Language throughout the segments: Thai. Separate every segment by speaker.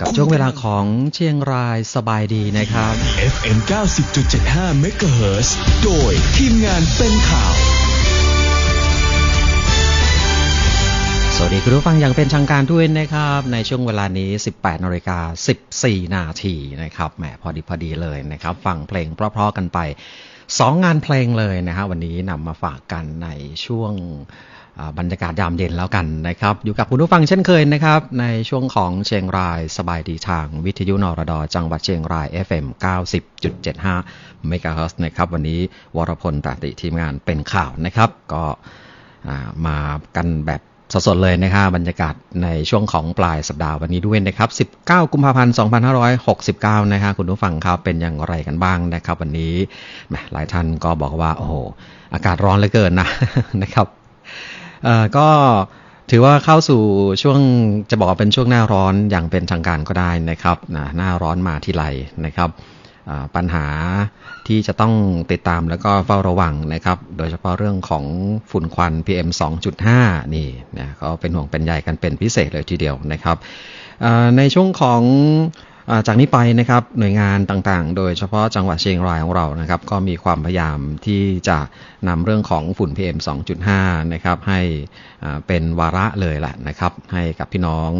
Speaker 1: กับช่วงเวลาของเชียงรายสบายดีนะครับ
Speaker 2: FM 90.75 MHz โดยทีมงานเป็นข่าว
Speaker 1: สวัสดีคุณผู้ฟังอย่างเป็นทางการด้วยนะครับ ในช่วงเวลานี้ 18นาฬิกา14 นาทีนะครับ แหมพอดีพอดีเลยนะครับ ฟังเพลงเพราะๆกันไป 2 งานเพลงเลยนะฮะวันนี้นำมาฝากกันในช่วงอ่า บรรยากาศยามเย็นแล้วกันนะครับ อยู่กับคุณผู้ฟังเช่นเคยนะครับ ในช่วงของเชียงรายสบายดีทางวิทยุนรด จังหวัดเชียงราย FM 90.75เมกะเฮิรตซ์นะครับ วันนี้วรพลตติทีมงานเป็นข่าวนะครับ ก็มากันแบบสดๆเลยนะครับบรรยากาศในช่วงของปลายสัปดาห์วันนี้ด้วยนะครับ 19 กุมภาพันธ์ 2569 นะฮะคุณผู้ฟังครับเป็นอย่างไรกันบ้างนะครับ วันนี้หลายท่านก็บอกว่า โอ้โหอากาศร้อนเหลือเกินนะนะครับ ก็ถือว่าเข้าสู่ช่วงจะบอกว่าเป็นช่วงหน้าร้อนอย่างเป็นทางการก็ได้นะครับนะหน้าร้อนมาทีไรนะครับปัญหาที่จะต้องติดตามแล้วก็เฝ้าระวังนะครับ โดยเฉพาะเรื่องของฝุ่นควัน PM 2.5 นี่นะก็เป็นห่วงเป็นใยกันเป็นพิเศษเลยทีเดียวนะครับในช่วงของ จากนี้ไปนะครับหน่วยงานต่างๆ โดยเฉพาะจังหวัดเชียงรายของเรานะครับ ก็มีความพยายามที่จะนำเรื่องของฝุ่น PM 2.5 นะครับให้เป็นวาระเลยแหละนะครับ ให้กับพี่น้อง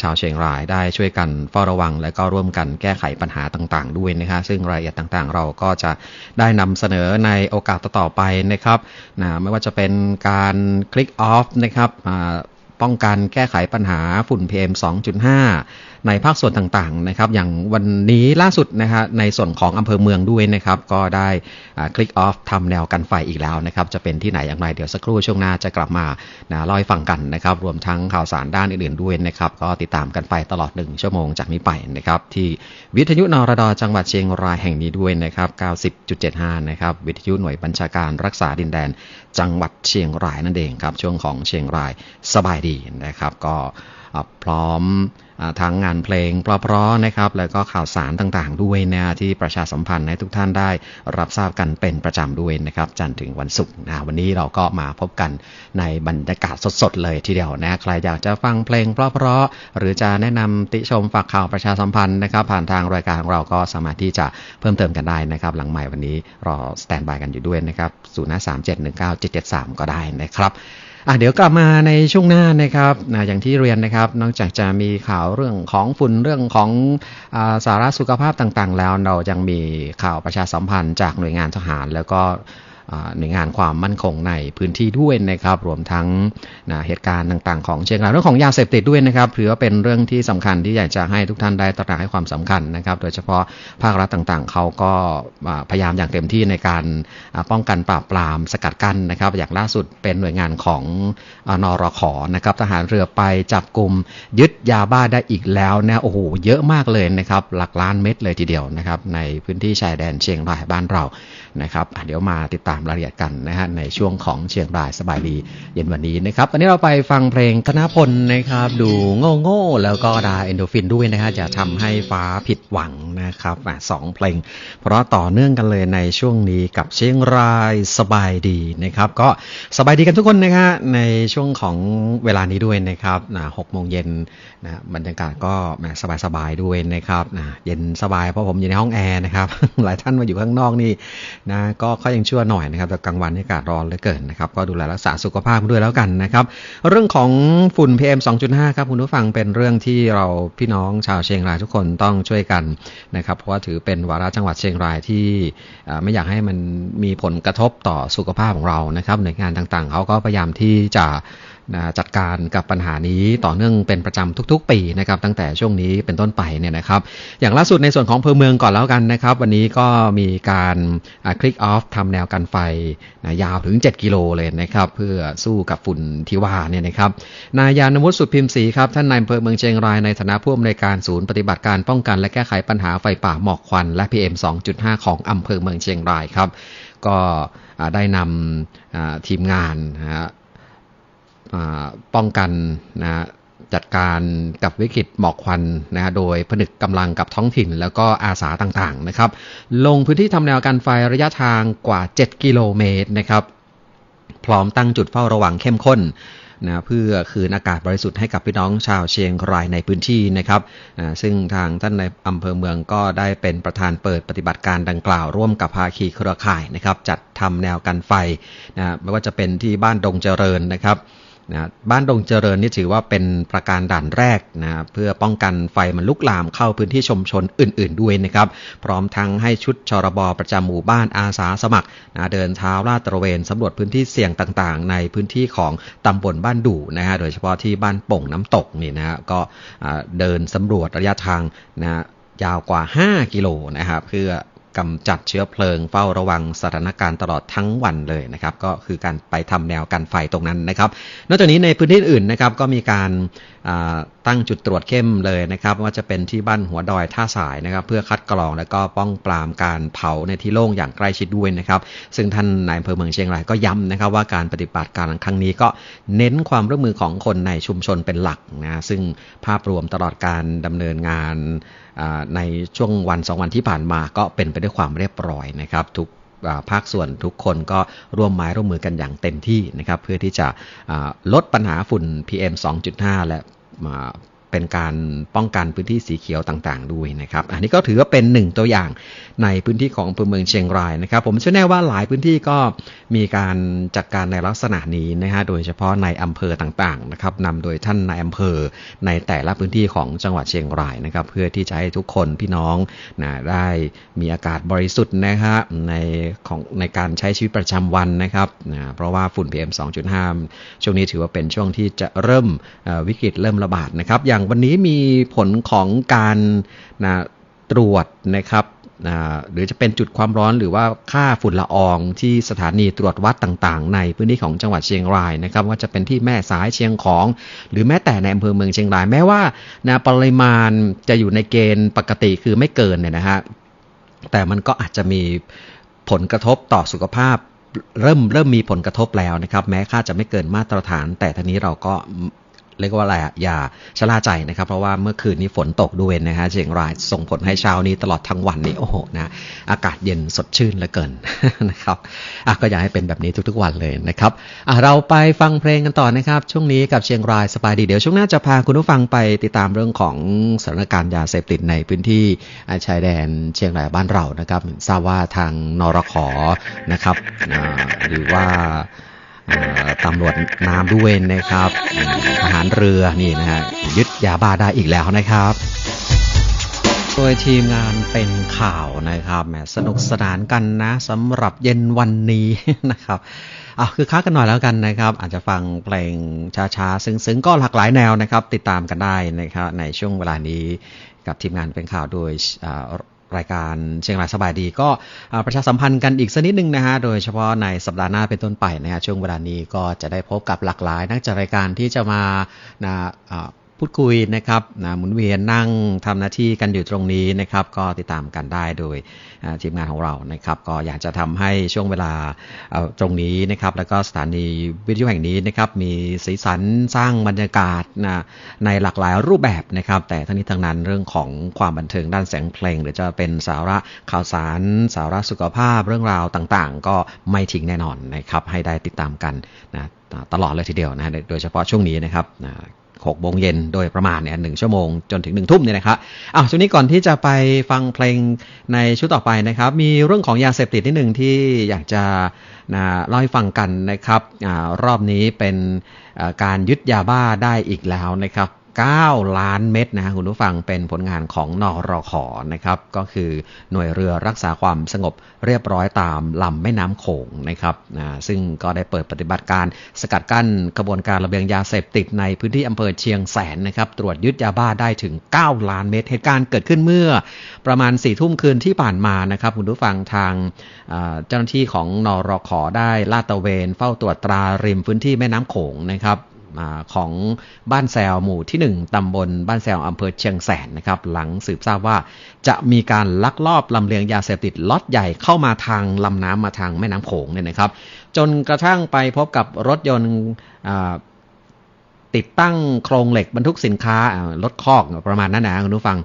Speaker 1: ชาวเชียงรายได้ช่วยกันเฝ้าระวัง และก็ร่วมกันแก้ไขปัญหาต่างๆ ด้วยนะครับซึ่งรายละเอียดต่างๆ เราก็จะได้นำเสนอในโอกาสต่อๆไปนะครับนะไม่ว่าจะเป็นการคลิกออฟนะครับ ป้องกันแก้ไขปัญหาฝุ่น PM 2.5 ในภาคส่วนต่างๆนะครับ อย่างวันนี้ล่าสุดนะฮะในส่วนของอำเภอเมืองด้วยนะครับ ก็ได้คลิกออฟทำแนวกันไฟอีกแล้วนะครับ จะเป็นที่ไหนอย่างไรเดี๋ยวสักครู่ช่วงหน้าจะกลับมานะล่าให้ฟังกันนะครับ รวมทั้งข่าวสารด้านอื่นๆด้วยนะครับ ก็ติดตามกันไปตลอด1ชั่วโมงจากนี้ไปนะครับ ที่วิทยุนรดจังหวัดเชียงรายแห่งนี้ด้วยนะครับ 90.75 นะครับวิทยุหน่วยบัญชาการรักษาดินแดน จังหวัดเชียงรายนั่นเองครับช่วงของเชียงรายสบายดีนะครับ ก็พร้อมทั้งงานเพลงเพราะๆนะครับ แล้วก็ข่าวสารต่างๆ ด้วยนะที่ประชาสัมพันธ์ให้ทุกท่านได้รับทราบกันเป็นประจำด้วยนะครับ จันทร์ถึงวันศุกร์นะวันนี้เราก็มาพบกันในบรรยากาศสดๆเลยทีเดียวนะใครอยากจะฟังเพลงเพราะๆหรือจะแนะนำติชมฝากข่าวประชาสัมพันธ์นะครับ ผ่านทางรายการของเราก็สามารถที่จะเพิ่มเติมกันได้นะครับ หลังใหม่วันนี้รอสแตนบายกันอยู่ด้วยนะครับ0 5 3 7 1 9 7 7 3ก็ได้นะครับ อะเดี๋ยวกลับมาในช่วงหน้านะครับนะอย่างที่เรียนนะครับ นอกจากจะมีข่าวเรื่องของฝุ่นเรื่องของอาสาระสุขภาพต่างๆ แล้วเรายังมีข่าวประชาสัมพันธ์จากหน่วยงานทหาร แล้วก็ หน่วยงานความมั่นคงในพื้นที่ด้วยนะครับ รวมทั้งนะเหตุการณ์ต่างๆ ของเชียงรายเรื่องของยาเสพติดด้วยนะครับถือว่าเป็นเรื่องที่สำคัญที่อยากจะให้ทุกท่านได้ตระหนักให้ความสำคัญนะครับ โดยเฉพาะภาครัฐต่างๆ เขาก็พยายามอย่างเต็มที่ในการป้องกันปราบปรามสกัดกั้นนะครับ อย่างล่าสุดเป็นหน่วยงานของอานรขนะครับทหารเรือไปจับกลุ่มยึดยาบ้าได้อีกแล้วนะโอ้โหเยอะมากเลยนะครับหลักล้านเม็ดเลยทีเดียวนะครับในพื้นที่ชายแดนเชียงรายบ้านเรานะครับ เดี๋ยวมาติดตามามรายละเอียดกันนะฮะในช่วงของเชียงรายสบายดีเย็นวันนี้นะครับวันนี้เราไปฟังเพลงธนพลนะครับ ดูโง่โง่แล้วก็ดาเอนโดฟินด้วยนะฮะจะทำให้ฟ้าผิดหวังนะครับสองเพลง เพราะต่อเนื่องกันเลยในช่วงนี้กับเชียงรายสบายดีนะครับ ก็สบายดีกันทุกคนนะฮะในช่วงของเวลานี้ด้วยนะครับหกโมงเย็นนะบรรยากาศก็แหมสบายๆด้วยนะครับนะเย็นสบายเพราะผมอยู่ในห้องแอร์นะครับหลายท่านมาอยู่ข้างนอกนี่นะก็ค่อยยังชั่วหน่อยนะครับแต่กลางวันนี่อากาศร้อนเหลือเกินนะครับ ก็ดูแลรักษาสุขภาพด้วยแล้วกันนะครับ เรื่องของฝุ่น PM 2.5 ครับคุณผู้ฟังเป็นเรื่องที่เราพี่น้องชาวเชียงรายทุกคนต้องช่วยกันนะครับ เพราะว่าถือเป็นวาระจังหวัดเชียงรายที่ไม่อยากให้มันมีผลกระทบต่อสุขภาพของเรานะครับหน่วยงานต่างๆเขาก็พยายามที่จะ นะจัดการกับปัญหานี้ต่อเนื่องเป็นประจำทุก ๆ ปีนะครับตั้งแต่ช่วงนี้เป็นต้นไปเนี่ยนะครับ อย่างล่าสุดในส่วนของอำเภอเมืองก่อนแล้วกันนะครับ วันนี้ก็มีการคลิกออฟทำแนวกันไฟนะยาวถึง 7 กิโลเลยนะครับ เพื่อสู้กับฝุ่นที่ว่าเนี่ยนะครับนายยานวุฒิสุดพิมพ์ศรีครับท่านนายอำเภอเมืองเชียงรายในฐานะผู้อำนวยการศูนย์ปฏิบัติการป้องกัน และแก้ไขปัญหาไฟป่าหมอกควันและ PM 2.5 ของอำเภอเมืองเชียงรายครับ ก็ได้นำทีมงานนะฮะ ป้องกันนะจัดการกับวิกฤตหมอกควันนะโดยผนึกกำลังกับท้องถิ่นแล้วก็อาสาต่างๆนะครับ ลงพื้นที่ทำแนวกันไฟระยะทางกว่า 7 กิโลเมตรนะครับ พร้อมตั้งจุดเฝ้าระวังเข้มข้นนะเพื่อคืนอากาศบริสุทธิ์ให้กับพี่น้องชาวเชียงรายในพื้นที่นะครับอ่าซึ่งทางท่านในอำเภอเมืองก็ได้เป็นประธานเปิดปฏิบัติการดังกล่าว ร่วมกับภาคีเครือข่ายนะครับ จัดทำแนวกันไฟนะไม่ว่าจะเป็นที่บ้านดงเจริญนะครับ นะบ้านดงเจริญนี่ถือว่าเป็นประการด่านแรกนะเพื่อป้องกันไฟมันลุกลามเข้าพื้นที่ชุมชนอื่น ๆ ด้วยนะครับ พร้อมทั้งให้ชุดชรบประจำหมู่บ้านอาสาสมัครนะเดินเท้าลาดตระเวนสำรวจพื้นที่เสี่ยงต่าง ๆ ในพื้นที่ของตำบลบ้านดู่นะฮะโดยเฉพาะที่บ้านป่งน้ำตกนี่นะฮะก็เดินสำรวจระยะทางนะยาวกว่า 5 กิโลนะครับเพื่อ กำจัดเชื้อเพลิงเฝ้าระวังสถานการณ์ตลอดทั้งวันเลยนะครับ ก็คือการไปทำแนวกันไฟตรงนั้นนะครับ นอกจากนี้ในพื้นที่อื่นนะครับก็มีการาตั้งจุดตรวจเข้มเลยนะครับ ว่าจะเป็นที่บ้านหัวดอยท่าสายนะครับ เพื่อคัดกรองและก็ป้องปรามการเผาในที่โล่งอย่างใกล้ชิดด้วยนะครับ ซึ่งท่านนายอำเภอเมืองเชียงรายก็ย้ำนะครับ ว่าการปฏิบัติการครั้งนี้ก็เน้นความร่วมมือของคนในชุมชนเป็นหลักนะซึ่งภาพรวมตลอดการดำเนินงานในช่วงวันสองวันที่ผ่านมาก็เป็นไปด้วยความเรียบร้อยนะครับ ทุกภาคส่วนทุกคนก็ร่วมไม้ร่วมมือกันอย่างเต็มที่นะครับ เพื่อที่จะลดปัญหาฝุ่น PM 2.5 และ มา เป็นการป้องกันพื้นที่สีเขียวต่างๆ ด้วยนะครับ อันนี้ก็ถือว่าเป็นหนึ่งตัวอย่างในพื้นที่ของอำเภอเมืองเชียงรายนะครับ ผมเชื่อแน่ว่าหลายพื้นที่ก็มีการจัดการในลักษณะนี้นะฮะโดยเฉพาะในอำเภอต่างๆนะครับนำโดยท่านนายอำเภอในแต่ละพื้นที่ของจังหวัดเชียงรายนะครับ เพื่อที่จะให้ทุกคนพี่น้องนะได้มีอากาศบริสุทธิ์นะครับในของในการใช้ชีวิตประจำวันนะครับนะเพราะว่าฝุ่น PM 2.5 ช่วงนี้ถือว่าเป็นช่วงที่จะเริ่มวิกฤตเริ่มระบาดนะครับอย่างวันนี้มีผลของการนะตรวจนะครับหรือจะเป็นจุดความร้อนหรือว่าค่าฝุ่นละอองที่สถานีตรวจวัดต่างๆ ในพื้นที่ของจังหวัดเชียงรายนะครับว่าจะเป็นที่แม่สายเชียงของ หรือแม้แต่ในอำเภอเมืองเชียงราย แม้ว่านะปริมาณจะอยู่ในเกณฑ์ปกติคือไม่เกินเนี่ยนะฮะแต่มันก็อาจจะมีผลกระทบต่อสุขภาพเริ่มเริ่มมีผลกระทบแล้วนะครับ แม้ค่าจะไม่เกินมาตรฐาน แต่ทีนี้เราก็ เรียกว่าอะไรอะอย่าชะล่าใจนะครับ เพราะว่าเมื่อคืนนี้ฝนตกด้วยนะฮะเชียงรายส่งผลให้เช้านี้ตลอดทั้งวันนี้โอ้โหนะอากาศเย็นสดชื่นเหลือเกินนะครับอะก็อยากให้เป็นแบบนี้ทุกๆวันเลยนะครับอะเราไปฟังเพลงกันต่อนะครับ ช่วงนี้กับเชียงรายสบายดีเดี๋ยวช่วงหน้าจะพาคุณผู้ฟังไปติดตามเรื่องของสถานการณ์ยาเสพติดในพื้นที่ชายแดนเชียงรายบ้านเรานะครับทราบว่าทางนรขนะครับหรือว่า ตำรวจน้ำด้วยนะครับอืมทหารเรือนี่นะฮะยึดยาบ้าได้อีกแล้วนะครับโดยทีมงานเป็นข่าวนะครับแหมสนุกสนานกันนะสำหรับเย็นวันนี้นะครับอะคือค้ากันหน่อยแล้วกันนะครับ อาจจะฟังเพลงช้าๆ ซึ้งๆ ก็หลากหลายแนวนะครับ ติดตามกันได้นะครับในช่วงเวลานี้กับทีมงานเป็นข่าวโดย รายการเชียงรายสบายดี ก็ประชาสัมพันธ์กันอีกสักนิดนึงนะฮะ โดยเฉพาะในสัปดาห์หน้าเป็นต้นไปนะฮะช่วงเวลานี้ก็จะได้พบกับหลากหลายนักจัดรายการที่จะมานะอ่า พูดคุยนะครับนะหมุนเวียนนั่งทำหน้าที่กันอยู่ตรงนี้นะครับ ก็ติดตามกันได้โดยทีมงานของเรานะครับ ก็อยากจะทำให้ช่วงเวลาตรงนี้นะครับ แล้วก็สถานีวิทยุแห่งนี้นะครับ มีสีสันสร้างบรรยากาศนะในหลากหลายรูปแบบนะครับ แต่ทั้งนี้ทั้งนั้นเรื่องของความบันเทิงด้านแสงเพลง หรือจะเป็นสาระข่าวสาร สาระสุขภาพเรื่องราวต่างๆ ก็ไม่ทิ้งแน่นอนนะครับ ให้ได้ติดตามกันนะตลอดเลยทีเดียวนะโดยเฉพาะช่วงนี้นะครับนะ หกโมงเย็นโดยประมาณเนี่ยหนึ่งชั่วโมงจนถึงหนึ่งทุ่มเนี่ยนะครับอ้าวช่วงนี้ก่อนที่จะไปฟังเพลงในชุดต่อไปนะครับ มีเรื่องของยาเสพติดนิดหนึ่งที่อยากจะนะเล่าให้ฟังกันนะครับอรอบนี้เป็นการยึดยาบ้าได้อีกแล้วนะครับ 9 ล้านเม็ดนะคุณผู้ฟังเป็นผลงานของนอรขอนะครับ ก็คือหน่วยเรือรักษาความสงบเรียบร้อยตามลำแม่น้ำโขงนะครับซึ่งก็ได้เปิดปฏิบัติการสกัดกั้นกระบวนการระเบียงยาเสพติดในพื้นที่อำเภอเชียงแสนนะครับ ตรวจยึดยาบ้าได้ถึง 9 ล้านเม็ดเหตุการณ์เกิดขึ้นเมื่อประมาณ4ี่ทุ่มคืนที่ผ่านมานะครับคุณผู้ฟังทางเจ้าหน้าที่ของนอรขอได้ลาดตระเวน เฝ้าตรวจตราริมพื้นที่แม่น้ำโขงนะครับ ของบ้านแซวหมู่ที่ 1ตำบลบ้านแซวอำเภอเชียงแสนนะครับ หลังสืบทราบว่าจะมีการลักลอบลำเลียงยาเสพติดล็อตใหญ่เข้ามาทางลำน้ำมาทางแม่น้ำโขงเนี่ยนะครับ จนกระทั่งไปพบกับรถยนต์ติดตั้งโครงเหล็กบรรทุกสินค้ารถคอกประมาณนั้นนะคุณผู้ฟัง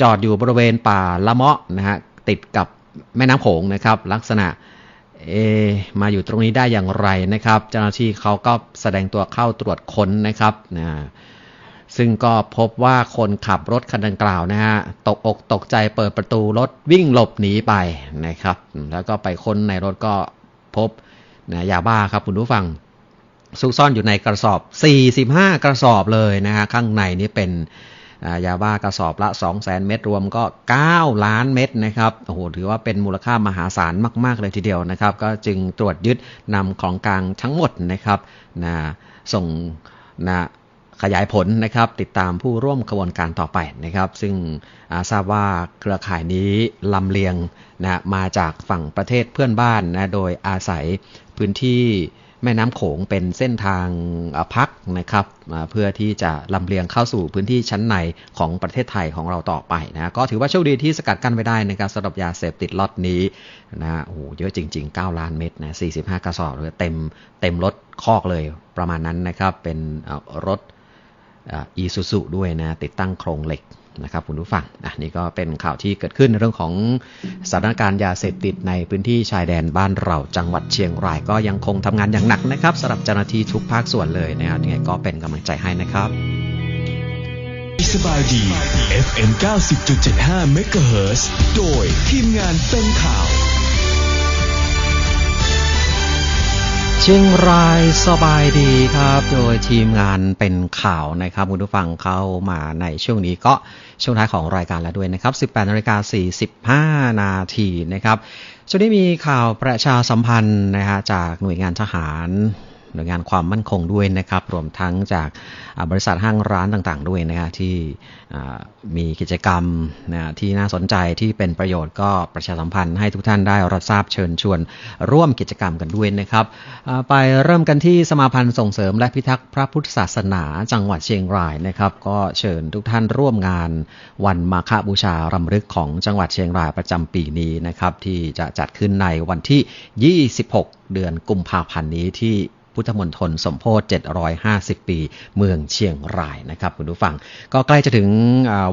Speaker 1: จอดอยู่บริเวณป่าละเมาะนะฮะติดกับแม่น้ำโขงนะครับ ลักษณะ เอมาอยู่ตรงนี้ได้อย่างไรนะครับ เจ้าหน้าที่เขาก็แสดงตัวเข้าตรวจค้นนะครับนะซึ่งก็พบว่าคนขับรถคันดังกล่าวนะฮะตกอกตกใจเปิดประตูรถวิ่งหลบหนีไปนะครับ แล้วก็ไปค้นในรถก็พบนะยาบ้าครับคุณผู้ฟังซุกซ่อนอยู่ในกระสอบ 45 กระสอบเลยนะฮะข้างในนี้เป็น ยาบ้ากระสอบละ 200,000 เม็ดรวมก็ 9 ล้านเม็ดนะครับโอ้โหถือว่าเป็นมูลค่ามหาศาลมาก ๆ เลยทีเดียวนะครับ ก็จึงตรวจยึดนำของกลางทั้งหมดนะครับนะส่งนะขยายผลนะครับติดตามผู้ร่วมขบวนการต่อไปนะครับ ซึ่งาทราบว่าเครือข่ายนี้ลำเลียงนะมาจากฝั่งประเทศเพื่อนบ้านนะโดยอาศัยพื้นที่ แม่น้ำโขงเป็นเส้นทางพักนะครับเพื่อที่จะลำเลียงเข้าสู่พื้นที่ชั้นในของประเทศไทยของเราต่อไปนะก็ถือว่าโชคดีที่สกัดกั้นไปได้นะครับสำหรับยาเสพติดล็อตนี้นะโอ้โหเยอะจริง ๆ 9 ล้านเม็ดนะ45 กระสอบเต็มเต็มรถคอกเลยประมาณนั้นนะครับเป็นรถอีซูซูด้วยนะติดตั้งโครงเหล็ก นะครับคุณผู้ฟังนะนี่ก็เป็นข่าวที่เกิดขึ้นในเรื่องของสถานการณ์ยาเสพติดในพื้นที่ชายแดนบ้านเราจังหวัดเชียงรายก็ยังคงทำงานอย่างหนักนะครับสำหรับเจ้าหน้าที่ทุกภาคส่วนเลยนะครับยังไงก็เป็นกำลังใจให้นะครับ
Speaker 2: สบายดี FM 90.75 MHz โดยทีมงานเป็นข่าว
Speaker 1: เชียงรายสบายดีครับ โดยทีมงานเป็นข่าวนะครับคุณผู้ฟังเข้ามาในช่วงนี้ก็ช่วงท้ายของรายการแล้วด้วยนะครับ 18นาฬิกา45 นาทีนะครับช่วงนี้มีข่าวประชาสัมพันธ์นะฮะจากหน่วยงานทหาร หน่วยงานความมั่นคงด้วยนะครับ รวมทั้งจากบริษัทห้างร้านต่างๆ ด้วยนะฮะที่มีกิจกรรมนะที่น่าสนใจที่เป็นประโยชน์ก็ประชาสัมพันธ์ให้ทุกท่านได้รับทราบเชิญชวน ร่วมกิจกรรมกันด้วยนะครับ ไปเริ่มกันที่สมาพันธ์ส่งเสริมและพิทักษ์พระพุทธศาสนาจังหวัดเชียงรายนะครับ ก็เชิญทุกท่านร่วมงานวันมาฆบูชารำลึกของจังหวัดเชียงรายประจำปีนี้นะครับ ที่จะจัดขึ้นในวันที่ 26 เดือนกุมภาพันธ์นี้ที่ พุทธมณฑลสมโพธิ750 ปี เมืองเชียงรายนะครับคุณผู้ฟัง ก็ใกล้จะถึง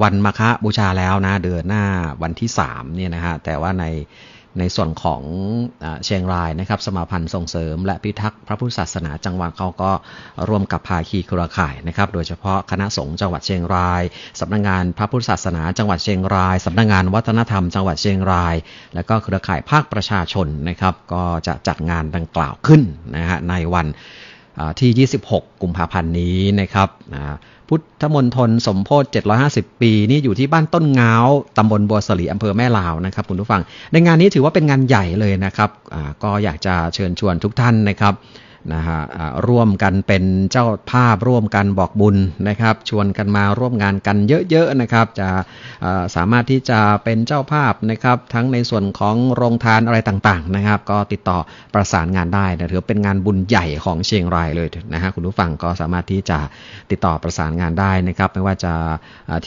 Speaker 1: วันมาฆบูชาแล้วนะ เดือนหน้าวันที่3เนี่ยนะฮะแต่ว่าใน ในส่วนของเชียงรายนะครับ สมาพันธ์ส่งเสริม และพิทักษ์พระพุทธศาสนาจังหวัดเขาก็ร่วมกับภาคีเครือข่ายนะครับ โดยเฉพาะคณะสงฆ์จังหวัดเชียงรายสำนักงานพระพุทธศาสนาจังหวัดเชียงรายสำนักงานวัฒนธรรมจังหวัดเชียงราย แล้วก็เครือข่ายภาคประชาชนนะครับ ก็จะจัดงานดังกล่าวขึ้นนะฮะในวันอ่าที่ 26 กุมภาพันธ์นี้นะครับ พุทธมณฑลสมโพธิ750 ปี นี่อยู่ที่บ้านต้นเงาตำบลบัวสลีอำเภอแม่ลาวนะครับคุณผู้ฟัง ในงานนี้ถือว่าเป็นงานใหญ่เลยนะครับก็อยากจะเชิญชวนทุกท่านนะครับ นะฮะร่วมกันเป็นเจ้าภาพร่วมกันบอกบุญนะครับ ชวนกันมาร่วมงานกันเยอะๆนะครับ จะสามารถที่จะเป็นเจ้าภาพนะครับ ทั้งในส่วนของโรงทานอะไรต่างๆนะครับ ก็ติดต่อประสานงานได้นะถือเป็นงานบุญใหญ่ของเชียงรายเลยนะฮะคุณผู้ฟังก็สามารถที่จะติดต่อประสานงานได้นะครับ ไม่ว่าจะ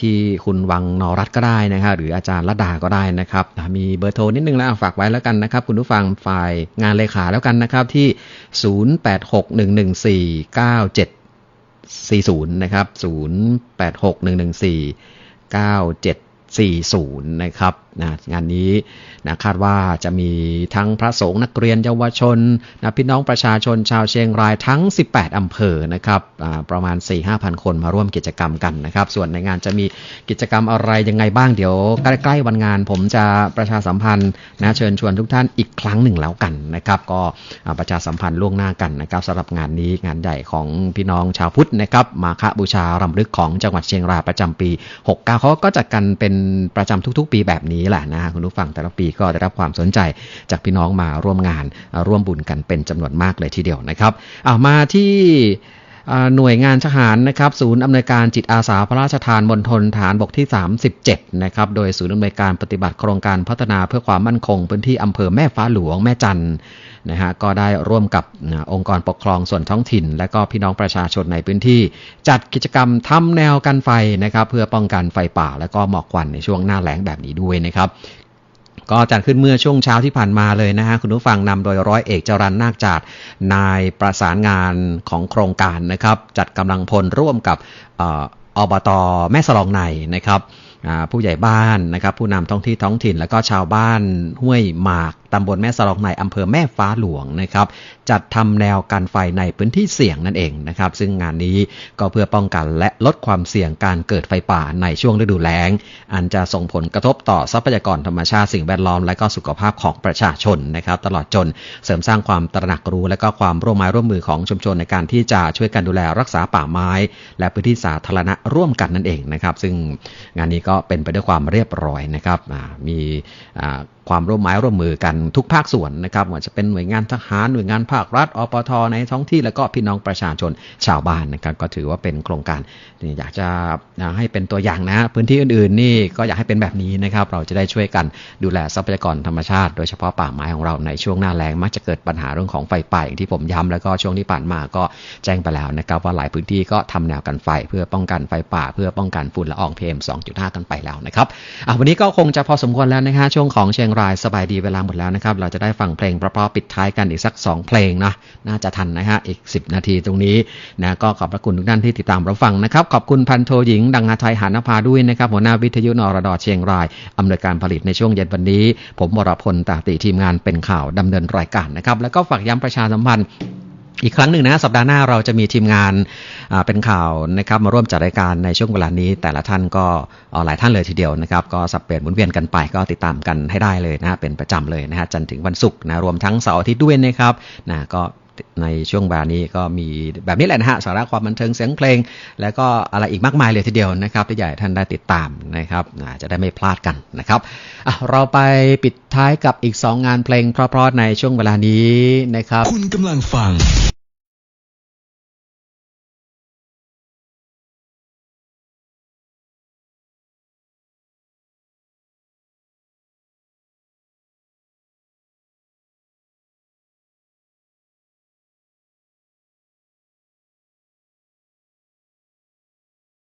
Speaker 1: ที่คุณวังนอรัตก็ได้นะครับหรืออาจารย์ระดาก็ได้นะครับ มีเบอร์โทรนิดนึงแล้วฝากไว้แล้วกันนะครับ คุณผู้ฟังฝ่ายงานเลขาแล้วกันนะครับที่0861149740 นะครับ 0861149740 40 นะครับนะงานนี้นะคาดว่าจะมีทั้งพระสงฆ์นักเรียนเยาวชนนะพี่น้องประชาชนชาวเชียงรายทั้ง 18 อำเภอนะครับประมาณ 4-5,000 คนมาร่วมกิจกรรมกันนะครับ ส่วนในงานจะมีกิจกรรมอะไรยังไงบ้างเดี๋ยว ใกล้ๆวันงานผมจะประชาสัมพันธ์นะเชิญชวนทุกท่านอีกครั้งหนึ่งแล้วกันนะครับ ก็ประชาสัมพันธ์ล่วงหน้ากันนะครับสำหรับงานนี้งานใหญ่ของพี่น้องชาวพุทธนะครับ มาฆบูชารำลึกของจังหวัดเชียงรายประจำปี 69เขาก็จัดกันเป็นประจำทุกๆ ปีแบบนี้แหละนะคุณผู้ฟังแต่ละปีก็ได้รับความสนใจจากพี่น้องมาร่วมงานร่วมบุญกันเป็นจำนวนมากเลยทีเดียวนะครับอ่ามาที่หน่วยงานทหารนะครับศูนย์อำนวยการจิตอาสาพระราชทานมณฑลฐานบกที่ 37 นะครับโดยศูนย์อำนวยการปฏิบัติโครงการพัฒนาเพื่อความมั่นคงพื้นที่อำเภอแม่ฟ้าหลวงแม่จันทร์ นะฮะก็ได้ร่วมกับนะองค์กรปกครองส่วนท้องถิ่น และก็พี่น้องประชาชนในพื้นที่ จัดกิจกรรมทำแนวกันไฟนะครับเพื่อป้องกันไฟป่า และก็หมอกควันในช่วงหน้าแล้งแบบนี้ด้วยนะครับก็จัดขึ้นเมื่อช่วงเช้าที่ผ่านมาเลยนะฮะคุณผู้ฟังนำโดยร้อยเอกจรันนาคจาดนายประสานงานของโครงการนะครับ จัดกำลังพลร่วมกับอ่ออบตแม่สลองในนะครับผู้ใหญ่บ้านนะครับผู้นำท้องที่ท้องถิ่น แล้วก็ชาวบ้านห้วยหมาก ตำบลแม่สลองในอำเภอแม่ฟ้าหลวงนะครับ จัดทำแนวกันไฟในพื้นที่เสี่ยงนั่นเองนะครับ ซึ่งงานนี้ก็เพื่อป้องกันและลดความเสี่ยงการเกิดไฟป่าในช่วงฤดูแล้ง อันจะส่งผลกระทบต่อทรัพยากรธรรมชาติสิ่งแวดล้อมและก็สุขภาพของประชาชนนะครับ ตลอดจนเสริมสร้างความตระหนักรู้ และก็ความร่วมไม้ร่วมมือของชุมชนในการที่จะช่วยกันดูแลรักษาป่าไม้ และพื้นที่สาธารณะร่วมกันนั่นเองนะครับ ซึ่งงานนี้ก็เป็นไปด้วยความเรียบร้อยนะครับมีอ่า ความร่วมไม้ร่วมมือกันทุกภาคส่วนนะครับว่าจะเป็นหน่วยงานทหารหน่วยงานภาครัฐอปทในท้องที่แล้วก็พี่น้องประชาชนชาวบ้านนะครับก็ถือว่าเป็นโครงการที่อยากจะให้เป็นตัวอย่างนะ พื้นที่อื่นๆ นี่ก็อยากให้เป็นแบบนี้นะครับ เราจะได้ช่วยกันดูแลทรัพยากรธรรมชาติ โดยเฉพาะป่าไม้ของเราในช่วงหน้าแล้งมักจะเกิดปัญหาเรื่องของไฟป่าอย่างที่ผมย้ำแล้วก็ช่วงที่ผ่านมาก็แจ้งไปแล้วนะครับ ว่าหลายพื้นที่ก็ทำแนวกันไฟเพื่อป้องกันไฟป่า เพื่อป้องกันฝุ่นละออง PM 2.5 กันไปแล้วนะครับวันนี้ก็คงจะพอสมควรแล้วนะฮะช่วงของเชียงรายสบายดีเวลาหมดแล้วนะครับ เราจะได้ฟังเพลงเพราะๆปิดท้ายกันอีกสัก 2 เพลงนะน่าจะทันนะฮะอีก 10 นาทีตรงนี้นะก็ขอบพระคุณทุกท่านที่ติดตามรับฟังนะครับ ขอบคุณพันโทหญิง ดังนาชัยหานภาด้วยนะครับหัวหน้าวิทยุนรดเชียงรายอำนวยการผลิตในช่วงเย็นวันนี้ ผมวรพลตาติทีมงานเป็นข่าวดำเนินรายการนะครับแล้วก็ฝากย้ำประชาสัมพันธ์ อีกครั้งหนึ่งนะสัปดาห์หน้าเราจะมีทีมงานเป็นข่าวนะครับมาร่วมจัดรายการในช่วงเวลานี้ แต่ละท่านก็หลายท่านเลยทีเดียวนะครับ ก็สับเปลี่ยนหมุนเวียนกันไปก็ติดตามกันให้ได้เลยนะเป็นประจำเลยนะฮะจันทร์ถึงวันศุกร์นะรวมทั้งเสาร์อาทิตย์ด้วยนะครับนะก็ ในช่วงบานี้ก็มีแบบนี้แหละนะฮะสาระความบันเทิงเสียงเพลง แล้วก็อะไรอีกมากมายเลยทีเดียวนะครับที่ใหญ่ท่านได้ติดตามนะครับจะได้ไม่พลาดกันนะครับเราไปปิดท้ายกับอีก 2 งานเพลงเพราะๆในช่วงเวลานี้นะครับ
Speaker 2: คุณกำลังฟัง